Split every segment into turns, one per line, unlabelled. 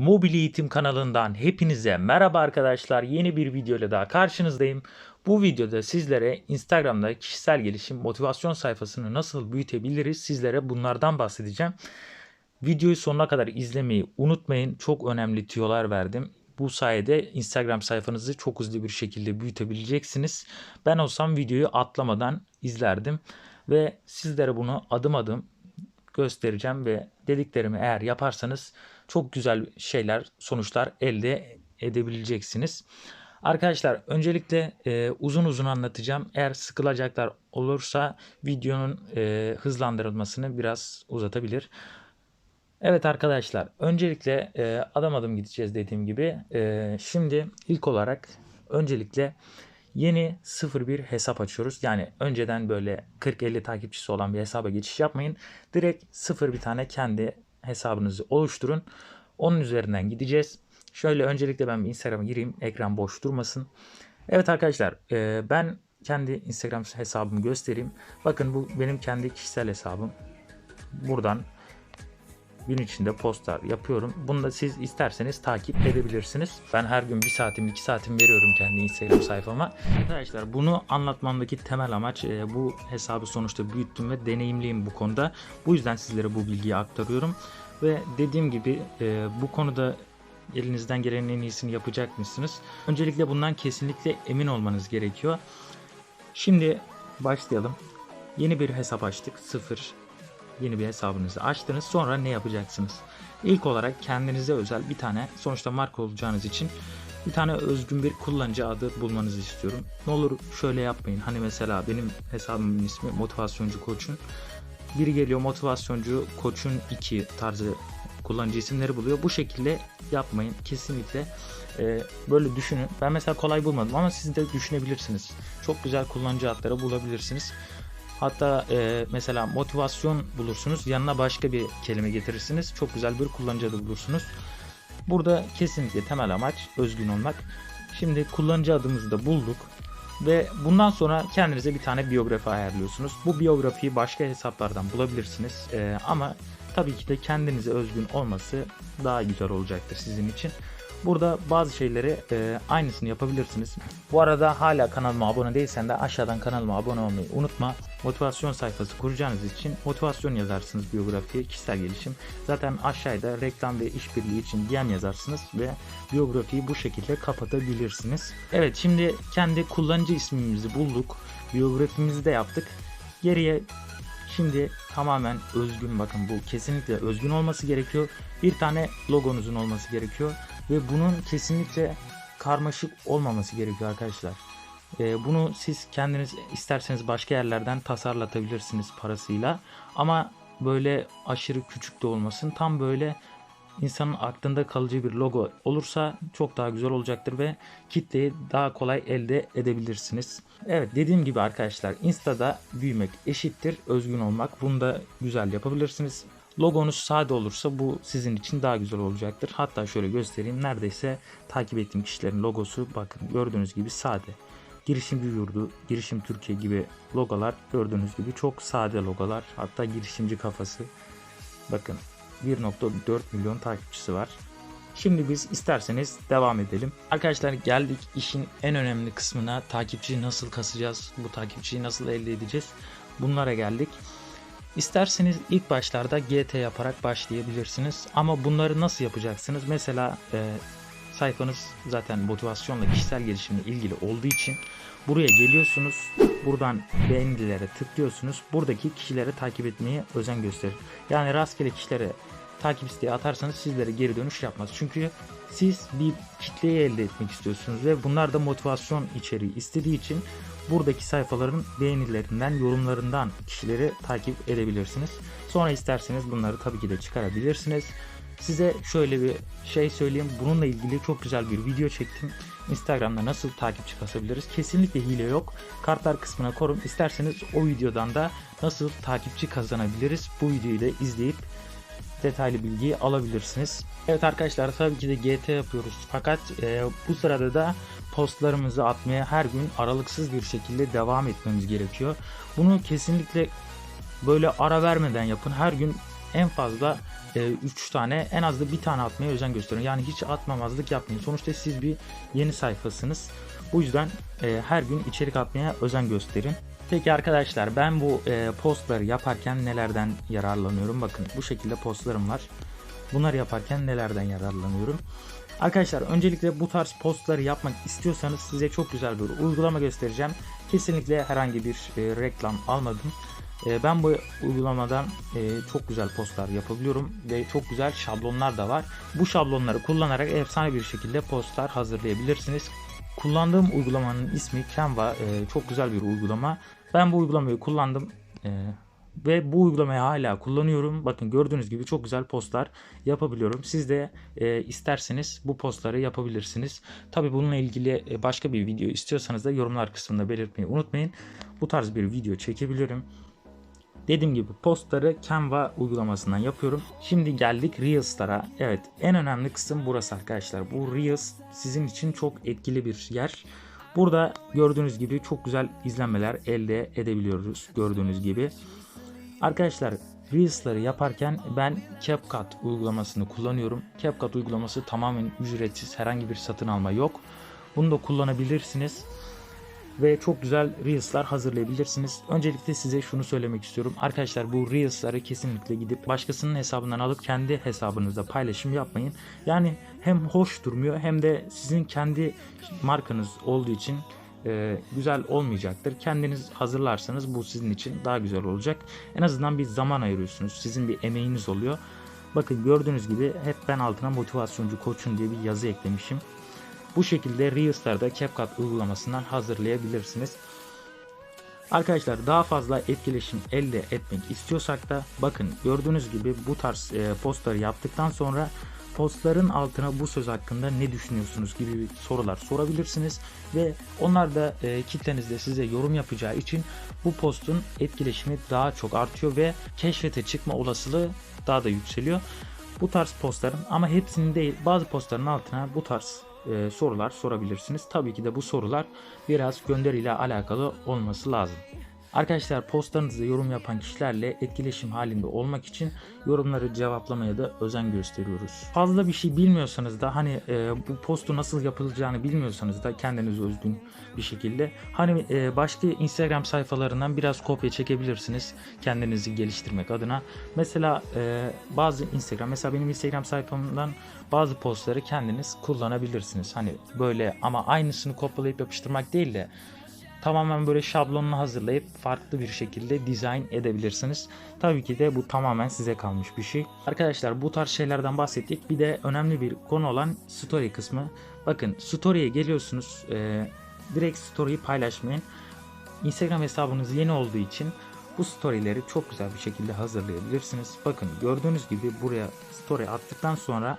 Mobil Eğitim kanalından hepinize merhaba arkadaşlar. Yeni bir video ile daha karşınızdayım. Bu videoda sizlere Instagram'da kişisel gelişim motivasyon sayfasını nasıl büyütebiliriz sizlere bunlardan bahsedeceğim. Videoyu sonuna kadar izlemeyi unutmayın. Çok önemli tüyolar verdim. Bu sayede Instagram sayfanızı çok hızlı bir şekilde büyütebileceksiniz. Ben olsam videoyu atlamadan izlerdim ve sizlere bunu adım adım göstereceğim ve dediklerimi eğer yaparsanız çok güzel şeyler, sonuçlar elde edebileceksiniz. Arkadaşlar öncelikle e, uzun uzun anlatacağım. Eğer sıkılacaklar olursa videonun e, hızlandırılmasını biraz uzatabilir. Evet arkadaşlar öncelikle e, adım adım gideceğiz dediğim gibi. E, şimdi ilk olarak öncelikle yeni 01 hesap açıyoruz. Yani önceden böyle 40-50 takipçisi olan bir hesaba geçiş yapmayın. Direkt sıfır bir tane kendi hesabınızı oluşturun. Onun üzerinden gideceğiz. Şöyle öncelikle ben bir Instagram'a gireyim. Ekran boş durmasın. Evet arkadaşlar e, ben kendi Instagram hesabımı göstereyim. Bakın bu benim kendi kişisel hesabım. Buradan gün içinde postlar yapıyorum. Bunu da siz isterseniz takip edebilirsiniz. Ben her gün bir saatim iki saatim veriyorum kendi Instagram sayfama. Arkadaşlar bunu anlatmamdaki temel amaç e, bu hesabı sonuçta büyüttüm ve deneyimliyim bu konuda. Bu yüzden sizlere bu bilgiyi aktarıyorum. Ve dediğim gibi e, bu konuda elinizden gelenin en iyisini yapacak mısınız? Öncelikle bundan kesinlikle emin olmanız gerekiyor. Şimdi başlayalım. Yeni bir hesap açtık. Sıfır yeni bir hesabınızı açtınız. Sonra ne yapacaksınız? İlk olarak kendinize özel bir tane sonuçta marka olacağınız için bir tane özgün bir kullanıcı adı bulmanızı istiyorum. Ne olur şöyle yapmayın. Hani mesela benim hesabımın ismi motivasyoncu koçun. Biri geliyor motivasyoncu koçun 2 tarzı kullanıcı isimleri buluyor. Bu şekilde yapmayın. Kesinlikle e, böyle düşünün. Ben mesela kolay bulmadım ama siz de düşünebilirsiniz. Çok güzel kullanıcı adları bulabilirsiniz. Hatta e, mesela motivasyon bulursunuz. Yanına başka bir kelime getirirsiniz. Çok güzel bir kullanıcı adı bulursunuz. Burada kesinlikle temel amaç özgün olmak. Şimdi kullanıcı adımızı da bulduk. Ve bundan sonra kendinize bir tane biyografi ayarlıyorsunuz. Bu biyografiyi başka hesaplardan bulabilirsiniz. E, ama tabii ki de kendinize özgün olması daha güzel olacaktır sizin için. Burada bazı şeyleri e, aynısını yapabilirsiniz. Bu arada hala kanalıma abone değilsen de aşağıdan kanalıma abone olmayı unutma. Motivasyon sayfası kuracağınız için motivasyon yazarsınız biyografiye, kişisel gelişim. Zaten aşağıda reklam ve işbirliği için DM yazarsınız ve biyografiyi bu şekilde kapatabilirsiniz. Evet şimdi kendi kullanıcı ismimizi bulduk. Biyografimizi de yaptık. Geriye Şimdi tamamen özgün bakın bu kesinlikle özgün olması gerekiyor. Bir tane logonuzun olması gerekiyor ve bunun kesinlikle karmaşık olmaması gerekiyor arkadaşlar. Ee, bunu siz kendiniz isterseniz başka yerlerden tasarlatabilirsiniz parasıyla ama böyle aşırı küçük de olmasın. Tam böyle insanın aklında kalıcı bir logo olursa çok daha güzel olacaktır ve kitleyi daha kolay elde edebilirsiniz. Evet dediğim gibi arkadaşlar Insta'da büyümek eşittir özgün olmak. Bunu da güzel yapabilirsiniz. Logonuz sade olursa bu sizin için daha güzel olacaktır. Hatta şöyle göstereyim. Neredeyse takip ettiğim kişilerin logosu bakın gördüğünüz gibi sade. Girişimci yurdu, girişim Türkiye gibi logolar gördüğünüz gibi çok sade logolar. Hatta girişimci kafası. Bakın 1.4 milyon takipçisi var. Şimdi biz isterseniz devam edelim. Arkadaşlar geldik işin en önemli kısmına. Takipçiyi nasıl kasacağız? Bu takipçiyi nasıl elde edeceğiz? Bunlara geldik. İsterseniz ilk başlarda GT yaparak başlayabilirsiniz. Ama bunları nasıl yapacaksınız? Mesela e, sayfanız zaten motivasyonla kişisel gelişimle ilgili olduğu için buraya geliyorsunuz. Buradan beğenilere tıklıyorsunuz. Buradaki kişileri takip etmeye özen gösterin. Yani rastgele kişilere takip isteği atarsanız sizlere geri dönüş yapmaz. Çünkü siz bir kitleyi elde etmek istiyorsunuz ve bunlar da motivasyon içeriği istediği için buradaki sayfaların beğenilerinden, yorumlarından kişileri takip edebilirsiniz. Sonra isterseniz bunları tabii ki de çıkarabilirsiniz. Size şöyle bir şey söyleyeyim. Bununla ilgili çok güzel bir video çektim. Instagram'da nasıl takipçi kasabiliriz? Kesinlikle hile yok. Kartlar kısmına korum. İsterseniz o videodan da nasıl takipçi kazanabiliriz? Bu videoyu da izleyip detaylı bilgiyi alabilirsiniz. Evet arkadaşlar tabii ki de GT yapıyoruz. Fakat e, bu sırada da postlarımızı atmaya her gün aralıksız bir şekilde devam etmemiz gerekiyor. Bunu kesinlikle böyle ara vermeden yapın. Her gün en fazla 3 tane en az da bir tane atmaya özen gösterin. Yani hiç atmamazlık yapmayın. Sonuçta siz bir yeni sayfasınız. Bu yüzden e, her gün içerik atmaya özen gösterin. Peki arkadaşlar ben bu e, postları yaparken nelerden yararlanıyorum? Bakın bu şekilde postlarım var. Bunları yaparken nelerden yararlanıyorum? Arkadaşlar öncelikle bu tarz postları yapmak istiyorsanız size çok güzel bir uygulama göstereceğim. Kesinlikle herhangi bir e, reklam almadım. E, ben bu uygulamadan e, çok güzel postlar yapabiliyorum ve çok güzel şablonlar da var. Bu şablonları kullanarak efsane bir şekilde postlar hazırlayabilirsiniz. Kullandığım uygulamanın ismi Canva. E, çok güzel bir uygulama. Ben bu uygulamayı kullandım. E, ve bu uygulamayı hala kullanıyorum. Bakın gördüğünüz gibi çok güzel postlar yapabiliyorum. Siz de e, isterseniz bu postları yapabilirsiniz. Tabi bununla ilgili başka bir video istiyorsanız da yorumlar kısmında belirtmeyi unutmayın. Bu tarz bir video çekebilirim. Dediğim gibi postları Canva uygulamasından yapıyorum. Şimdi geldik Reels'lara. Evet en önemli kısım burası arkadaşlar. Bu Reels sizin için çok etkili bir yer. Burada gördüğünüz gibi çok güzel izlenmeler elde edebiliyoruz. Gördüğünüz gibi. Arkadaşlar Reels'ları yaparken ben CapCut uygulamasını kullanıyorum. CapCut uygulaması tamamen ücretsiz. Herhangi bir satın alma yok. Bunu da kullanabilirsiniz. Ve çok güzel Reels'lar hazırlayabilirsiniz. Öncelikle size şunu söylemek istiyorum. Arkadaşlar bu Reels'ları kesinlikle gidip başkasının hesabından alıp kendi hesabınızda paylaşım yapmayın. Yani hem hoş durmuyor hem de sizin kendi markanız olduğu için e, güzel olmayacaktır. Kendiniz hazırlarsanız bu sizin için daha güzel olacak. En azından bir zaman ayırıyorsunuz. Sizin bir emeğiniz oluyor. Bakın gördüğünüz gibi hep ben altına motivasyoncu koçun diye bir yazı eklemişim. Bu şekilde Reels'larda CapCut uygulamasından hazırlayabilirsiniz. Arkadaşlar daha fazla etkileşim elde etmek istiyorsak da bakın gördüğünüz gibi bu tarz e, postları yaptıktan sonra postların altına bu söz hakkında ne düşünüyorsunuz gibi sorular sorabilirsiniz ve onlar da e, kitlenizde size yorum yapacağı için bu postun etkileşimi daha çok artıyor ve keşfete çıkma olasılığı daha da yükseliyor. Bu tarz postların ama hepsinin değil bazı postların altına bu tarz e, sorular sorabilirsiniz. Tabii ki de bu sorular biraz gönderiyle alakalı olması lazım. Arkadaşlar postlarınızda yorum yapan kişilerle etkileşim halinde olmak için yorumları cevaplamaya da özen gösteriyoruz. Fazla bir şey bilmiyorsanız da hani e, bu postu nasıl yapılacağını bilmiyorsanız da kendiniz özgün bir şekilde hani e, başka Instagram sayfalarından biraz kopya çekebilirsiniz kendinizi geliştirmek adına. Mesela e, bazı Instagram mesela benim Instagram sayfamdan bazı postları kendiniz kullanabilirsiniz. Hani böyle ama aynısını kopyalayıp yapıştırmak değil de tamamen böyle şablonunu hazırlayıp farklı bir şekilde dizayn edebilirsiniz. Tabii ki de bu tamamen size kalmış bir şey. Arkadaşlar bu tarz şeylerden bahsettik. Bir de önemli bir konu olan story kısmı. Bakın story'e geliyorsunuz. E, direkt story'yi paylaşmayın. Instagram hesabınız yeni olduğu için bu storyleri çok güzel bir şekilde hazırlayabilirsiniz. Bakın gördüğünüz gibi buraya story attıktan sonra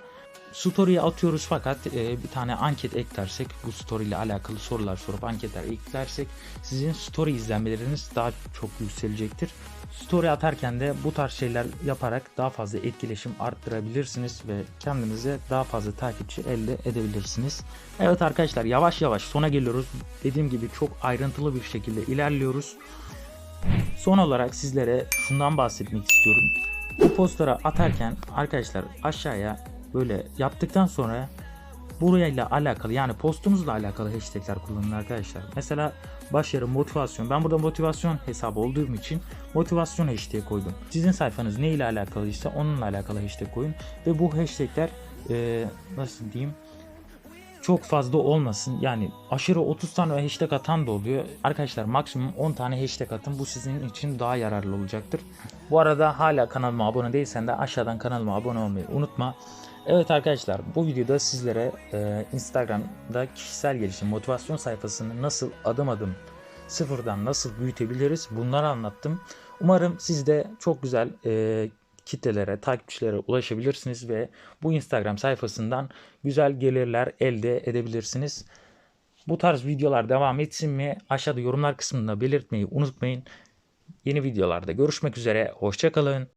Story'e atıyoruz fakat e, bir tane anket eklersek bu story ile alakalı sorular sorup anketler eklersek sizin story izlenmeleriniz daha çok yükselecektir. Story atarken de bu tarz şeyler yaparak daha fazla etkileşim arttırabilirsiniz ve kendinize daha fazla takipçi elde edebilirsiniz. Evet arkadaşlar yavaş yavaş sona geliyoruz. Dediğim gibi çok ayrıntılı bir şekilde ilerliyoruz. Son olarak sizlere şundan bahsetmek istiyorum. Bu postlara atarken arkadaşlar aşağıya böyle yaptıktan sonra burayla alakalı yani postunuzla alakalı hashtagler kullanın arkadaşlar. Mesela başarı motivasyon. Ben burada motivasyon hesabı olduğum için motivasyon hashtag koydum. Sizin sayfanız ne ile alakalıysa onunla alakalı hashtag koyun ve bu hashtagler e, nasıl diyeyim çok fazla olmasın. Yani aşırı 30 tane hashtag atan da oluyor. Arkadaşlar maksimum 10 tane hashtag atın. Bu sizin için daha yararlı olacaktır. Bu arada hala kanalıma abone değilsen de aşağıdan kanalıma abone olmayı unutma. Evet arkadaşlar bu videoda sizlere e, Instagram'da kişisel gelişim motivasyon sayfasını nasıl adım adım sıfırdan nasıl büyütebiliriz bunları anlattım. Umarım siz de çok güzel e, kitlelere, takipçilere ulaşabilirsiniz ve bu Instagram sayfasından güzel gelirler elde edebilirsiniz. Bu tarz videolar devam etsin mi? Aşağıda yorumlar kısmında belirtmeyi unutmayın. Yeni videolarda görüşmek üzere. Hoşçakalın.